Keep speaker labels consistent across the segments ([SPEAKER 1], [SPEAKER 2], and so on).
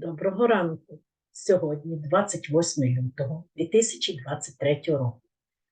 [SPEAKER 1] Доброго ранку. Сьогодні 28 лютого 2023 року.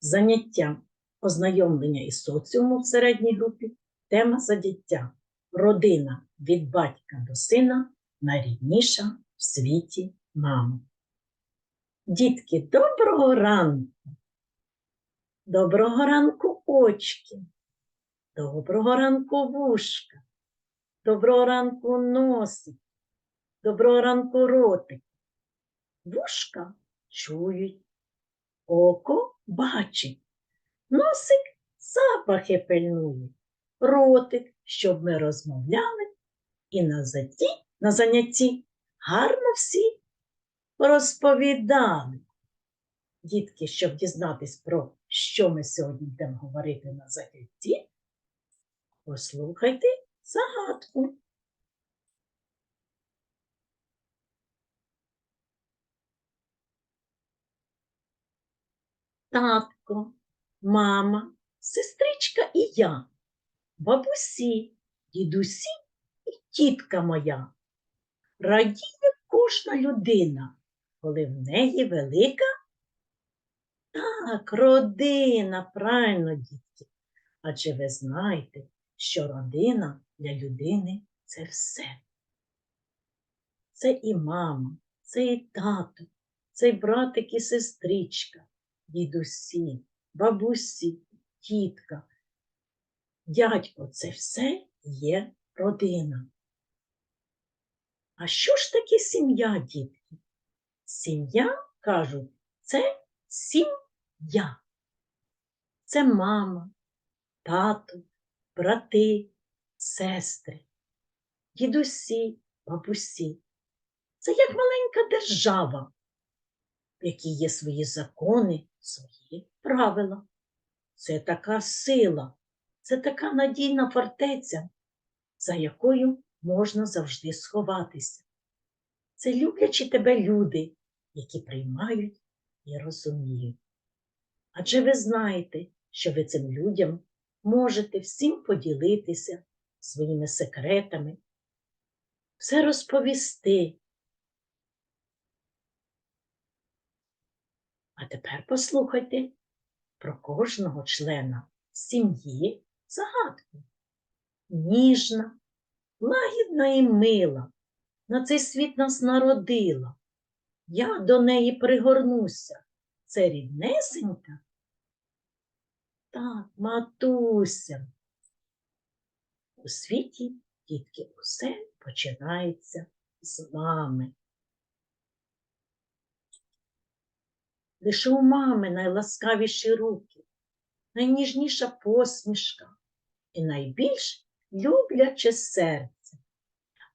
[SPEAKER 1] Заняття ознайомлення із соціумом в середній групі. Тема заняття Родина від батька до сина найрідніша в світі мама. Дітки, доброго ранку. Доброго ранку очки. Доброго ранку вушка. Доброго ранку носик. Доброго ранку ротик. Вушка чують, око бачить, носик запахи пильнує, ротик, щоб ми розмовляли, і на, заті, на занятті гарно всі розповідали. Дітки, щоб дізнатись про що ми сьогодні будемо говорити на занятті, послухайте загадку. Татко, мама, сестричка і я, бабусі, дідусі і тітка моя. Радіє кожна людина, коли в неї велика. Так, родина, правильно, дітки. Адже ви знаєте, що родина для людини це все. Це і мама, це і тато, це і братик і сестричка, дідусі, бабусі, тітка, дядько це все є родина. А що ж таке сім'я, дітки? Сім'я, кажуть, це сім'я. Це мама, тато, брати, сестри, дідусі, бабусі. Це як маленька держава, в якій є свої закони, свої правила. Це така сила, це така надійна фортеця, за якою можна завжди сховатися. Це люблячі тебе люди, які приймають і розуміють. Адже ви знаєте, що ви цим людям можете всім поділитися своїми секретами, все розповісти. А тепер послухайте про кожного члена сім'ї загадку. Ніжна, лагідна і мила, на цей світ нас народила. Я до неї пригорнуся. Це ріднесенька? Так, матуся. У світі тільки усе починається з мами. Лише у мами найласкавіші руки, найніжніша посмішка і найбільш любляче серце.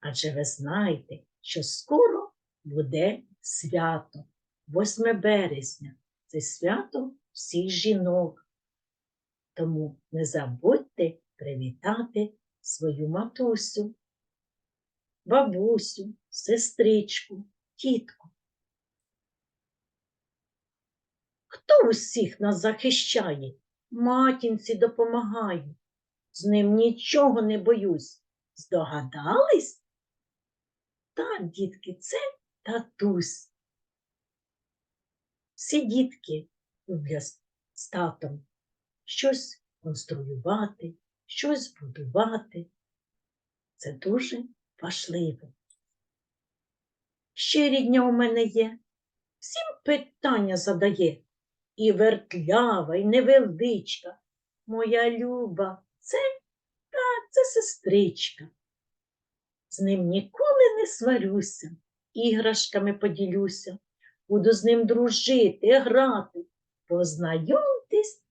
[SPEAKER 1] Адже ви знаєте, що скоро буде свято, 8 березня. Це свято всіх жінок. Тому не забудьте привітати свою матусю, бабусю, сестричку, тітку. Хто усіх нас захищає? Матінці допомагаю. З ним нічого не боюсь. Здогадались? Так, дітки, це татусь. Всі дітки люблять з татом щось конструювати, щось будувати. Це дуже важливо. Ще рідня у мене є. Всім питання задає. І вертлява, і невеличка. Моя люба, це так, це сестричка. З ним ніколи не сварюся, іграшками поділюся, буду з ним дружити, грати. Познайомтесь,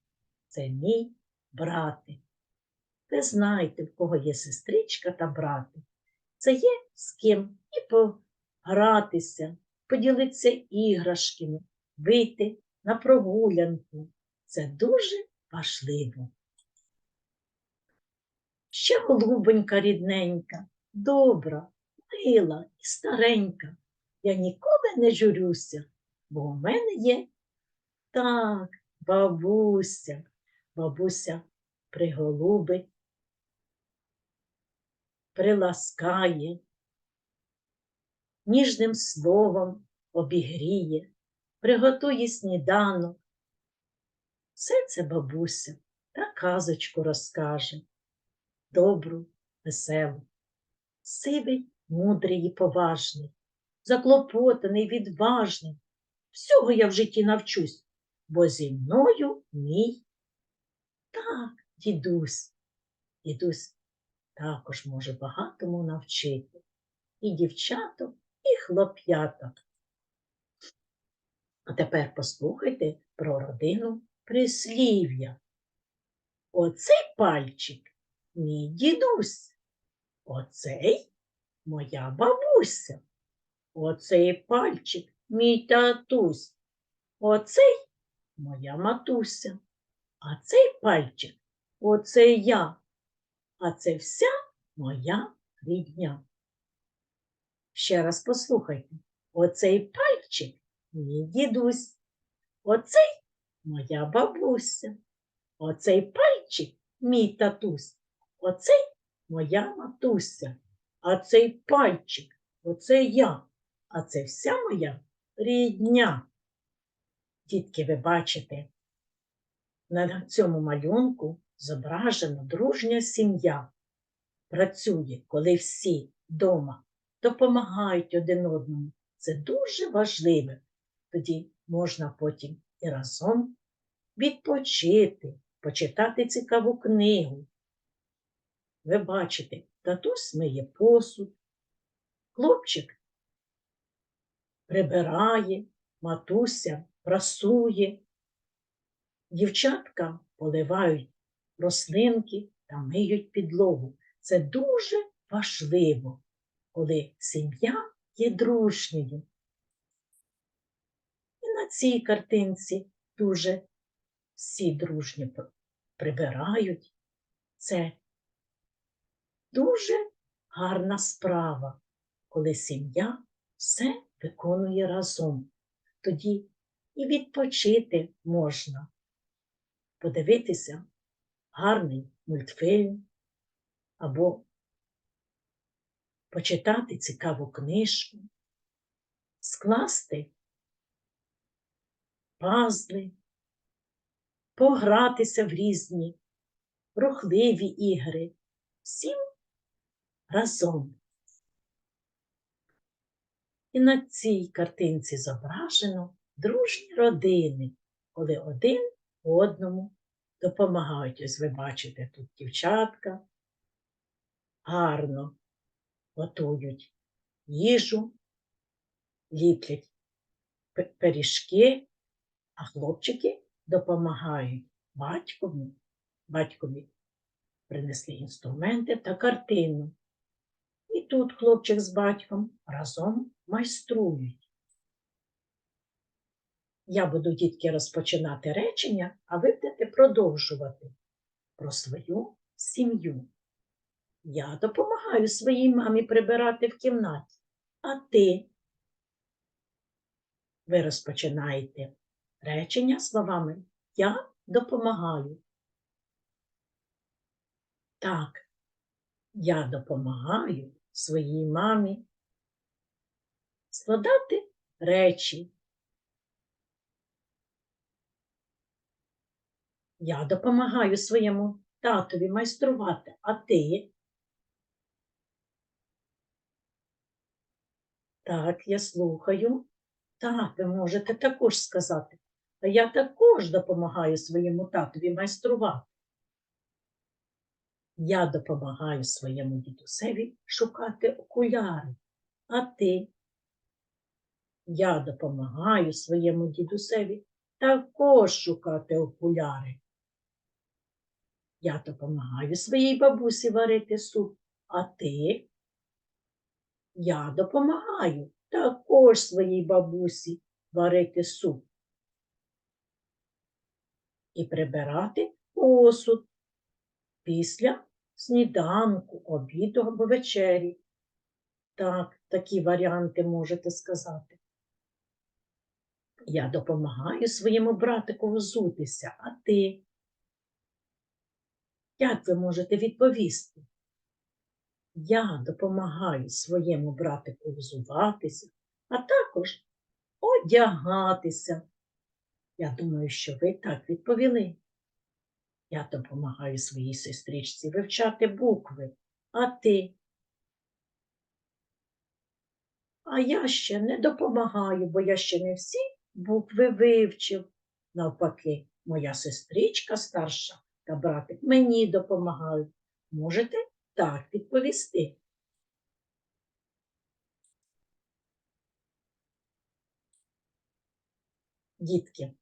[SPEAKER 1] це мій брати. Ви знаєте, в кого є сестричка та брати. Це є з ким і погратися, поділитися іграшками, вийти на прогулянку. Це дуже важливо. Ще голубонька рідненька, добра, мила і старенька. Я ніколи не журюся, бо у мене є так, бабуся, бабуся приголубить, приласкає, ніжним словом обігріє, приготує сніданок. Все це бабуся та казочку розкаже, добру, веселу, сивий, мудрий і поважний, заклопотаний, відважний. Всього я в житті навчусь, бо зі мною мій так, дідусь. Дідусь також може багатому навчити і дівчаток, і хлоп'яток. А тепер послухайте про родину прислів'я. Оцей пальчик мій дідусь, оцей моя бабуся, оцей пальчик мій татусь, оцей моя матуся, а цей пальчик оце я, а це вся моя рідня. Ще раз послухайте. Оцей пальчик мій дідусь, оцей моя бабуся, оцей пальчик мій татусь, оцей моя матуся, а цей пальчик оце я, а це вся моя рідня. Дітки, ви бачите, на цьому малюнку зображена дружня сім'я. Працює, коли всі вдома допомагають один одному. Це дуже важливо. Тоді можна потім і разом відпочити, почитати цікаву книгу. Ви бачите, татусь миє посуд, хлопчик прибирає, матуся прасує, дівчатка поливають рослинки та миють підлогу. Це дуже важливо, коли сім'я є дружньою. Цій картинці дуже всі дружньо прибирають. Це дуже гарна справа, коли сім'я все виконує разом. Тоді і відпочити можна, подивитися гарний мультфільм або почитати цікаву книжку, скласти пазли, погратися в різні рухливі ігри, всім разом. І на цій картинці зображено дружні родини, коли один одному допомагають. Ось ви бачите, тут дівчатка гарно готують їжу, ліплять пиріжки, а хлопчики допомагають батькові. Батькові принесли інструменти та картину. І тут хлопчик з батьком разом майструють. Я буду, дітки, розпочинати речення, а ви будете продовжувати про свою сім'ю. Я допомагаю своїй мамі прибирати в кімнаті, а ти? Ви розпочинаєте речення словами Я допомагаю. Так, я допомагаю своїй мамі складати речі. Я допомагаю своєму татові майструвати, а ти? Так, я слухаю. Так, ви можете також сказати. Я також допомагаю своєму татові майструвати. Я допомагаю своєму дідусеві шукати окуляри. А ти? Я допомагаю своєму дідусеві також шукати окуляри. Я допомагаю своїй бабусі варити суп. А ти? Я допомагаю також своїй бабусі варити суп. І прибирати посуд після сніданку, обіду або вечері. Так, такі варіанти можете сказати. Я допомагаю своєму братику взутися, а ти? Як ви можете відповісти? Я допомагаю своєму братику взуватися, а також одягатися. Я думаю, що ви так відповіли. Я допомагаю своїй сестричці вивчати букви, а ти? А я ще не допомагаю, бо я ще не всі букви вивчив. Навпаки, моя сестричка старша та братик мені допомагають. Можете так відповісти. Дітки,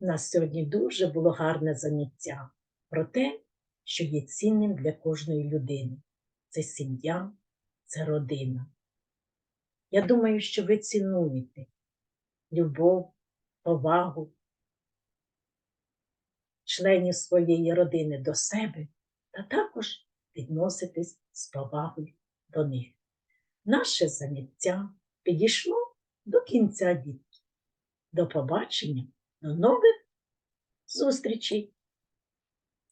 [SPEAKER 1] у нас сьогодні дуже було гарне заняття про те, що є цінним для кожної людини. Це сім'я, це родина. Я думаю, що ви цінуєте любов, повагу членів своєї родини до себе та також відноситесь з повагою до них. Наше заняття підійшло до кінця дітки. До побачення, до нових зустрічей!